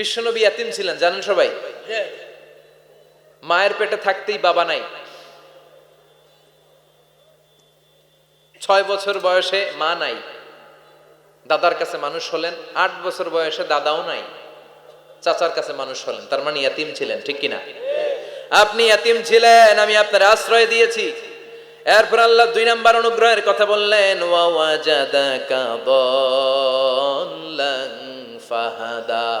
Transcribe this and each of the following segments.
বিশ্বনবী এতিম ছিলেন, জানেন সবাই? মায়ের পেটে থাকতেই বাবা নাই। ছয় বছর বয়সে মা নাই। দাদার কাছে মানুষ হলেন, আট বছর বয়সে দাদাও নাই। চাচার কাছে মানুষ হলেন, তার মানে ইয়াতিম ছিলেন, ঠিক কিনা? আপনি ইয়াতিম ছিলেন, আমি আপনার আশ্রয় দিয়েছি। এরপর আল্লাহ দুই নাম্বার অনুগ্রহের কথা বললেন, ওয়া ওয়াজাদাকা দাল্লান ফাহাদা।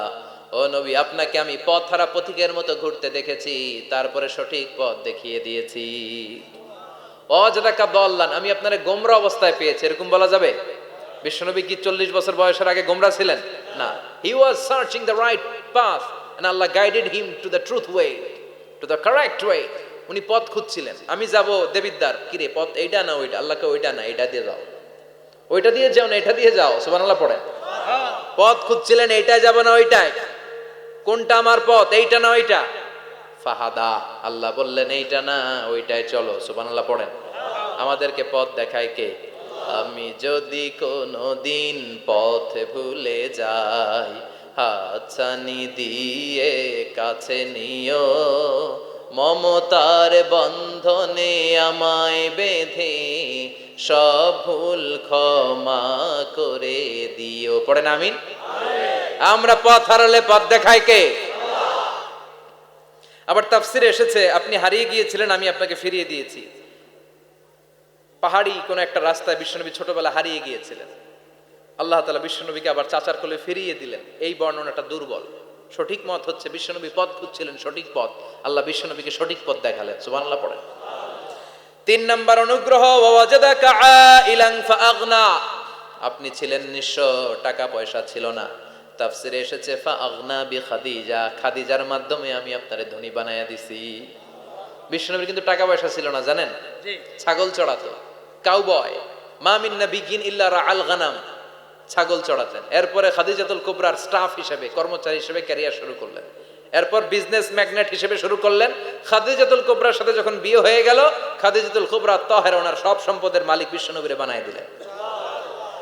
ও নবী আপনাকে আমি পথ হারা পথিকের মতো ঘুরতে দেখেছি তারপরে সঠিক পথ দেখিয়ে দিয়েছি। অজাদাকা দল্লান আমি আপনার গোমরা অবস্থায় পেয়েছি এরকম বলা যাবে? বিশ্বনবী কি চল্লিশ বছর বয়সের আগে গোমরা ছিলেন? না। He was searching the right path and Allah guided him to the truth way to the correct way উনি পথ খুঁজছিলেন। আমি যাব দেবিদ্দার কিরে পথ এইটা না ওইটা? আল্লাহকে ওইটা না এটা দিয়ে যাও। ওইটা দিয়ে যাও না এটা দিয়ে যাও। সুবহানাল্লাহ পড়ে পথ খুঁজছিলেন এইটাই যাব না ওইটাই কোনটা আমার পথ, এইটা না ওইটা? ফাহাদা, আল্লাহ বললেন, এইটা না, ওইটাই চলো, সুবহানাল্লাহ পড়েন। আমাদেরকে পথ দেখায় কে? আমি যদি কোনো দিন পথ ভুলে যাই হাতছানি দিয়ে কাছে নিও, মমতার বন্ধনে আমায় বেঁধে, সব ভুল ক্ষমা করে দিও। পড়েন, আমিন। আমরা পথ হারালে পথ দেখায় কে? আবার তাফসিরে এসেছে, আপনি হারিয়ে গিয়েছিলেন, আমি আপনাকে ফিরিয়ে দিয়েছি। পাহাড়ি কোন একটা রাস্তায় বিশ্বনবী ছোটবেলা হারিয়ে গিয়েছিলেন। আল্লাহ তালা বিশ্বনবীকে আবার চাচার কোলে ফিরিয়ে দিলেন। এই বর্ণনাটা দুর্বল। সঠিক মত হচ্ছে বিশ্বনবী পথ খুঁজছিলেন, সঠিক পথ। আল্লাহ বিশ্বনবীকে সঠিক পথ দেখালেন, সুবহানাল্লাহ পড়েন। তিন নম্বর, অনুগ্রহ আপনি ছিলেন নিঃস্ব, টাকা পয়সা ছিল না। তাফসিরে এসেছে ফাআগনা বি খাদিজা খাদিজার মাধ্যমে আমি আপনারে ধনী বানায়া দিছি। বিশ্বনবীর কিন্তু টাকা পয়সা ছিল না জানেন? ছাগল চড়াতো। কাউবয় মা মিন নাবিয়িন ইল্লা রাআল গানাম ছাগল চড়াতেন। এরপরে খাদিজাতুল কুবরার স্টাফ হিসেবে কর্মচারী হিসেবে ক্যারিয়ার শুরু করলেন। এরপর বিজনেস ম্যাগনেট হিসেবে শুরু করলেন। খাদিজাতুল কুবরার সাথে যখন বিয়ে হয়ে গেল খাদিজাতুল কুবরা তহের ওনার সব সম্পদের মালিক বিশ্বনবীরে বানায় দিলেন।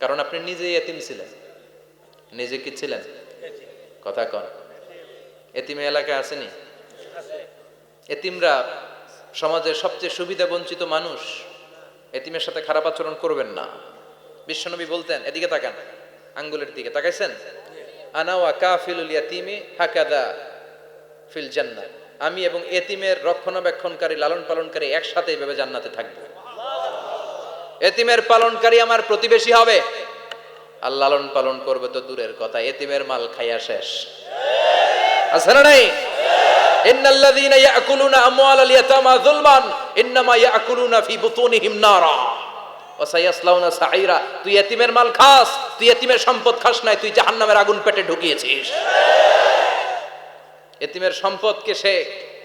কারণ আপনি নিজে এতিম ছিলেন। নিজে কি ছিলেন? কথা কন। এতিমে এলাকায় আসেনি? এতিমরা সমাজের সবচেয়ে সুবিধা বঞ্চিত মানুষ এতিমের সাথে খারাপ আচরণ করবেন না। বিশ্বনবী বলতেন, এদিকে তাকান, আঙ্গুলের দিকে তাকাইছেন? আনা ওয়া কাফিলুল ইয়াতিমি হাকাদা ফিল জান্নাত আমি এবং এতিমের রক্ষণাবেক্ষণকারী লালন পালনকারী একসাথে এইভাবে জান্নাতে থাকব। এতিমের পালনকারী আমার প্রতিবেশী হবে। আর লালন পালন করবে তো দূরের কথা, এতিমের মাল খাইয়া শেষ। আছে না নাই? তুই এতিমের মাল খাস, তুই এতিমের সম্পদ খাস তুই জাহান্নামের আগুন পেটে ঢুকিয়েছিস। এতিমের সম্পদকে সে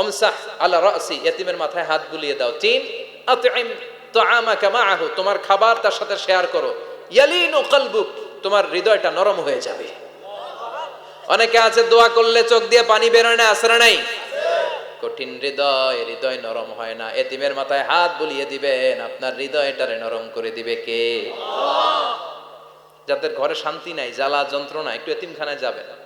অমসাহ আলা রাসি, এতিমের মাথায় হাত বুলিয়ে দাও। তিন আতইম তুআমাকা মাআহু, তোমার খাবার তার সাথে শেয়ার করো। ইয়ালিনু কলবুক, তোমার হৃদয়টা নরম হয়ে যাবে। অনেকে আছে, দোয়া করলে চোখ দিয়ে পানি বেরোয় না আসরা নাই? কঠিন হৃদয় হৃদয় নরম হয় না। এতিমের মাথায় হাত বুলিয়ে দিবেন, আপনার হৃদয়টারে নরম করে দিবে কে? যাদের ঘরে শান্তি নাই, জ্বালা যন্ত্রণা, একটু এতিমখানায় যাবেন।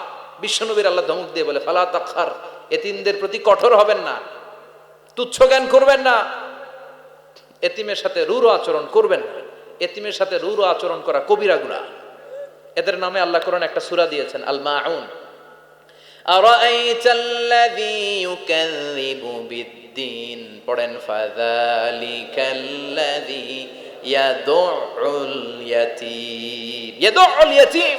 বিশ্বনবীর আল্লাহ ধমক দিয়ে বলে ফালা তাখার এতিমদের প্রতি কঠোর হবেন না তুচ্ছ জ্ঞান করবেন না এতিমের সাথে রুর আচরণ করবেন না এতিমের সাথে রুর আচরণ করা কবিরা গুনাহ এদের নামে আল্লাহ কোরআন একটা সূরা দিয়েছেন আল মাউন أرأيت الذي يكذب بالدين পড়েন فذلك الذي يدع اليتيم يدع اليتيم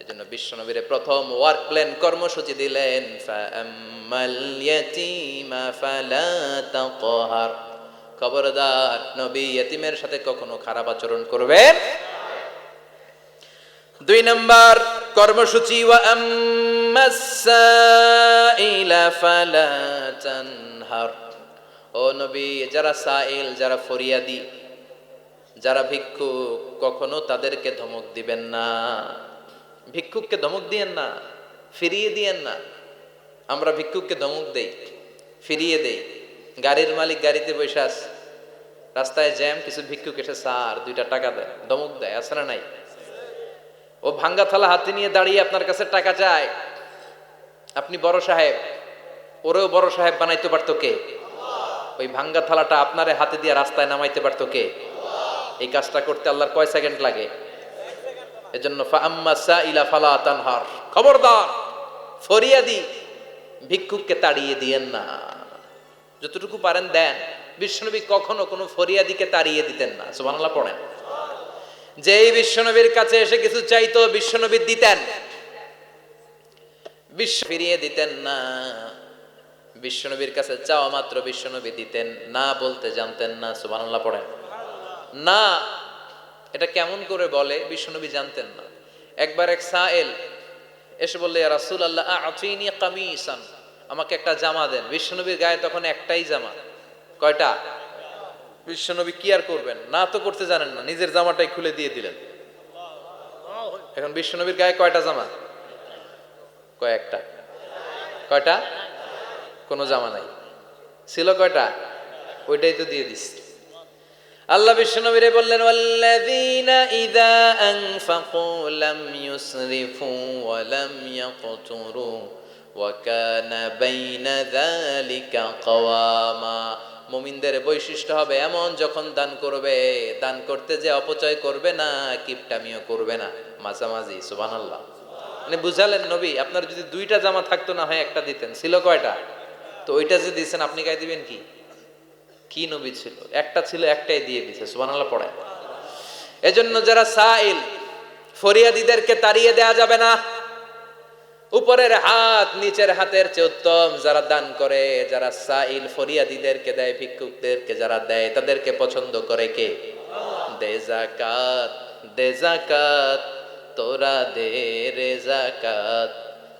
এজন্য বিশ্বনবীর প্রথম ওয়ার্ক প্ল্যান কর্মসূচি দিলেন খবরদার নবী এতিমের সাথে কখনো খারাপ আচরণ করবেন দুই নাম্বার কর্মসূচি ওয়া আম্মাস সাইলা ফালা তানহার। ও নবী, যারা সাইল, যারা ফরিয়াদি, যারা ভিক্ষুক, কখনো তাদেরকে ধমক দিবেন না। ভিক্ষুককে ধমক দিয়েন না, ফিরিয়ে দিয়েন না। আমরা ভিক্ষুককে ধমক দেই, ফিরিয়ে দেই। গাড়ির মালিক গাড়িতে বসে আস রাস্তায় জ্যাম, কিছু ভিক্ষুক এসে সার দুইটা টাকা দেয় ধমক দেয়, আছে না নাই? ও ভাঙ্গা থালা হাতে নিয়ে দাঁড়িয়ে আপনার কাছে টাকা চায়। আপনি বড় সাহেব, ওরেও বড় সাহেব বানাইতে পারতো কে? ওই ভাঙ্গা থালাটা আপনারে হাতে দিয়ে রাস্তায় নামাইতে পারতো কে? এই কাজটা করতে আল্লাহর কয় সেকেন্ড লাগে? এজন্য ফাআম্মা সাইলা ফালা তানহার। খবরদার, ফরিয়াদি, ভিক্ষুককে তাড়িয়ে দিয়েন না। যতটুকু পারেন দেন। বিশ্বনবী কখনো কোনো ফরিয়াদিকে তাড়িয়ে দিতেন না। সুবহানাল্লাহ পড়েন। যেই বিশ্বনবীর কাছে এসে কিছু চাইতো, বিশ্বনবী দিতেন। বিশ্ব ফিরিয়ে দিতেন না। বিশ্বনবীর কাছে চাওয়া মাত্র বিশ্বনবী দিতেন না বলতে জানতেন না। সুবহানাল্লাহ পড়েন। না এটা কেমন করে বলে বিশ্বনবী জানতেন না। একবার এক সায়েল এসে বললে রাসুল আল্লাহ কামিসান। আমাকে একটা জামা দেন। বিশ্বনবীর গায়ে তখন একটাই জামা। কয়টা? বিশ্বনবী কি আর করবেন? না তো করতে জানেন না। নিজের জামাটাই খুলে দিয়ে দিলেন। এখন বিশ্বনবীর গায়ে কয়টা জামা? কয়েকটা। কয়টা? কোনো জামা নাই। ছিল কয়টা? ওইটাই তো দিয়ে দিস। আল্লাহ বিশ্বনবীরে বললেন, ওয়াল্লাযীনা ইযা আনফাকু লাম ইউসরিফু ওয়া লাম ইয়াকতুরু ওয়া কানা বাইনা যালিকা মুমিনদের বৈশিষ্ট্য হবে এমন, যখন দান করবে, দান করতে যে অপচয় করবে না, কিপটামিও করবে না। মাঝামাঝি, সুবহানাল্লাহ। মানে বুঝালেন নবী, আপনার যদি দুইটা জামা থাকতো না হয়, একটা দিতেন। ছিল কয়টা? তো ওইটা যে দিয়েছেন আপনি গায়ে দিবেন কি? কি নবী ছিল? একটা ছিল, একটাই দিয়ে দিছে, সুবহানাল্লাহ পড়ে। এজন্য যারা সাইল, ফরিয়াদিদেরকে তাড়িয়ে দেয়া যাবে না। উপরের হাত নিচের হাতের চেয়ে উত্তম যারা দান করে, যারা সাইল ফরিয়াদিদেরকে দেয়, ভিক্ষুকদেরকে যারা দেয়, তাদেরকে পছন্দ করে কে? দে জাকাত দে জাকাত তোরা দে রে জাকাত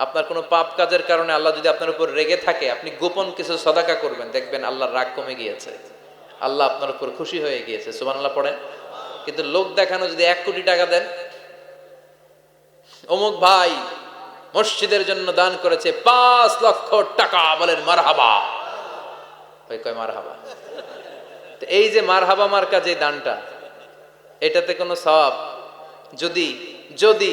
আপনার কোনো পাপ কাজের কারণে আল্লাহ যদি আপনার উপর রেগে থাকে, আপনি গোপন কিছু সদাকা করবেন। দেখবেন আল্লাহর রাগ কমে গিয়েছে। আল্লাহ আপনার উপর খুশি হয়ে গিয়েছে। সুবান আল্লাহ পড়েন। কিন্তু লোক দেখানো যদি এক কোটি টাকা দেন, অমুক ভাই মসজিদের জন্য দান করেছে পাঁচ লক্ষ টাকা বলেন মারহাবা। ওই কয় মারহাবা? তো এই যে মারহাবা মার্কা যে দানটা, এটাতে কোনো সওয়াব? যদি যদি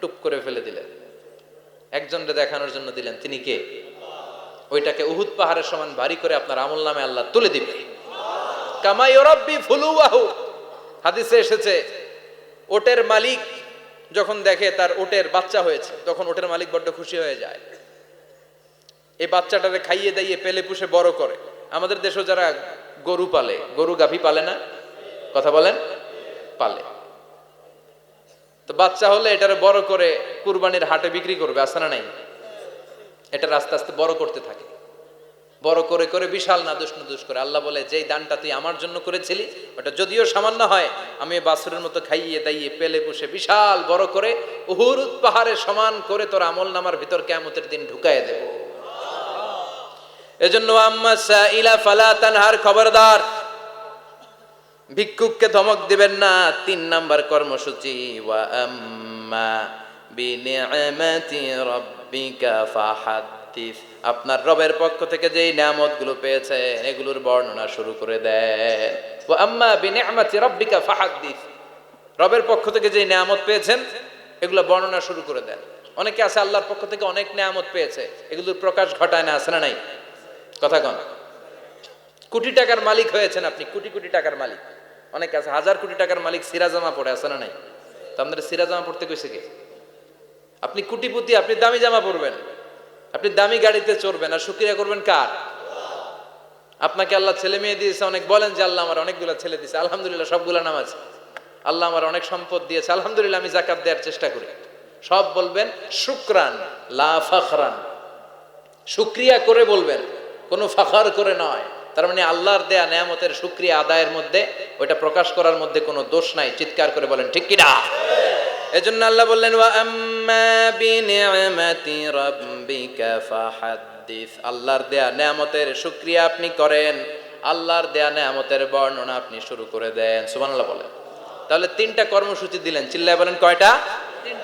টুপ করে ফেলে দিলেন। একজনকে দেখানোর জন্য দিলেন, তিনি কে? ওইটাকে উহুদ পাহাড়ের সমান ভারী করে আপনার আমল নামে আল্লাহ তুলে দিবে কামাই ওরব্বি ফুলুয়াহু। হাদিসে এসেছে, ওটের মালিক যখন দেখে তার ওটের বাচ্চা হয়েছে, তখন ওটের মালিক বড্ড খুশি হয়ে যায়। এই বাচ্চাটারে খাইয়ে দাইয়ে পেলে পুষে বড় করে। আমাদের দেশেও যারা গরু পালে, গরু গাভী পালে না? কথা বলেন? পালে। তো বাচ্চা হলে এটারে বড় করে কুরবানির হাটে বিক্রি করবে আসে না নাই? এটা আস্তে আস্তে বড় করতে থাকে। বড় করে করে বিশাল না নাদুস নাদুস করে। আল্লাহ বলে, যেই দানটা তুই আমার জন্য করেছিলি, ওটা যদিও সামান্য হয়, আমি এই বাছুরের মতো খাইয়ে দাইয়ে পেলে পুষে বিশাল বড় করে উহুরুদ পাহাড়ে সমান করে তোর আমল নামার ভিতর কেমতের দিন ঢুকায় দেব। এজন্য আম্মা সাইলা ফালা তানহার খবরদার ভিক্ষুককে ধমক দিবেন না, তিন নাম্বার কর্মসূচি, ওয়া আম্মা আপনার রবের পক্ষ থেকে যেই নিয়ামতগুলো পেয়েছেন, এগুলোর বর্ণনা শুরু করে দেন। ওয়া আম্মা রবের পক্ষ থেকে যেই নিয়ামত পেয়েছেন, এগুলো বর্ণনা শুরু করে দেন। অনেকে আছে আল্লাহর পক্ষ থেকে অনেক নিয়ামত পেয়েছে, এগুলোর প্রকাশ ঘটায় না, আছে না নাই? কথা কন। কোটি টাকার মালিক হয়েছেন আপনি, কোটি কোটি টাকার মালিক। অনেক আছে, হাজার কোটি টাকার মালিক সিরাজামা পরে আছে না নাই? তো আপনাদের সিরাজামা পড়তে কইছে কে? আপনি কোটিপতি, আপনি দামি জামা পরবেন, আপনি দামি গাড়িতে চড়বেন, আর শুক্রিয়া করবেন কার? আপনাকে আল্লাহ ছেলে মেয়ে দিয়েছে, অনেক বলেন যে আল্লাহ আমার অনেকগুলো ছেলে দিয়েছে, আলহামদুলিল্লাহ সবগুলা নামাজ। আল্লাহ আমার অনেক সম্পদ দিয়েছে, আলহামদুলিল্লাহ আমি জাকাত দেওয়ার চেষ্টা করি। সব বলবেন, শুক্রান, লা ফখরান। শুক্রিয়া করে বলবেন, কোনো ফাখার করে নয়। তার মানে আল্লাহর দেয়া নেয়ামতের শুক্রিয়া আদায়ের মধ্যে ওইটা প্রকাশ করার মধ্যে কোনো দোষ নাই, চিৎকার করে বলেন, ঠিক কিনা? এজন্য আল্লাহ বললেন আল্লাহর দেয়া নেয়ামতের শুক্রিয়া আপনি করেন, আল্লাহর দেয়া নেয়ামতের বর্ণনা আপনি শুরু করে দেন, সুবহানাল্লাহ বলেন। তাহলে তিনটা কর্মসূচি দিলেন, চিল্লায় বলেন কয়টা?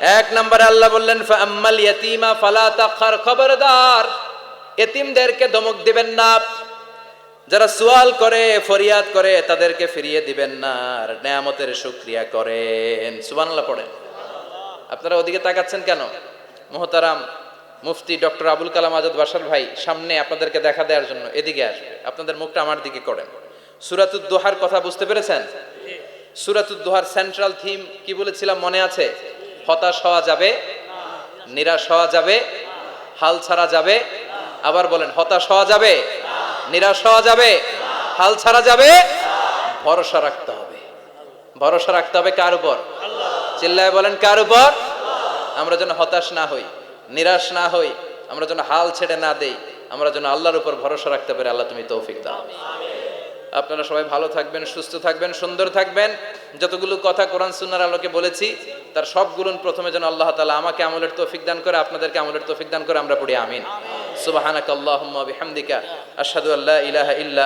এক নম্বরে আল্লাহ বললেন ফালা তাখার খবরদার। এতিমদেরকে ধমক দিবেন না। যারা সোয়াল করে, ফরিয়াদ করে, তাদেরকে ফিরিয়ে দিবেন না, আর নেয়ামতের শুক্রিয়া করেন। সুবহানাল্লাহ পড়েন। আপনারা ওদিকে তাকাচ্ছেন কেন? মোহতারাম মুফতি ডক্টর আবুল কালাম আজাদ বাসার ভাই সামনে আপনাদেরকে দেখা দেওয়ার জন্য এদিকে আসবে। আপনাদের মুখটা আমার দিকে করেন। সুরাতুদ দোহার কথা বুঝতে পেরেছেন? সুরাতুদ দোহার সেন্ট্রাল থিম কি বলেছিলাম মনে আছে? হতাশ হওয়া যাবে, নিরাশ হওয়া যাবে, হাল ছাড়া যাবে, আবার বলেন, হতাশ হওয়া যাবে। নিরাশ হওয়া যাবে, হাল ছাড়া যাবে, ভরসা রাখতে হবে। ভরসা রাখতে হবে কার উপর? চিল্লায় বলেন, কার উপর? আমরা যেন হতাশ না হই, নিরাশ না হই, আমরা যেন হাল ছেড়ে না দেই, আমরা যেন আল্লাহর উপর ভরসা রাখতে পারি, আল্লাহ তুমি তৌফিক দাও। আপনারা সবাই ভালো থাকবেন, সুস্থ থাকবেন, সুন্দর থাকবেন। যতগুলো কথা কোরআন সুন্নার আলোকে বলেছি, তার সবগুলো প্রথমে যেন আল্লাহ তালা আমাকে আমলের তৌফিক দান করে, আপনাদেরকে আমলের তৌফিক দান করে, আমরা পড়ি আমিন। সুবাহ বিহামদিকা, আশহাদু আল্লাহ ইলাহা ইল্লা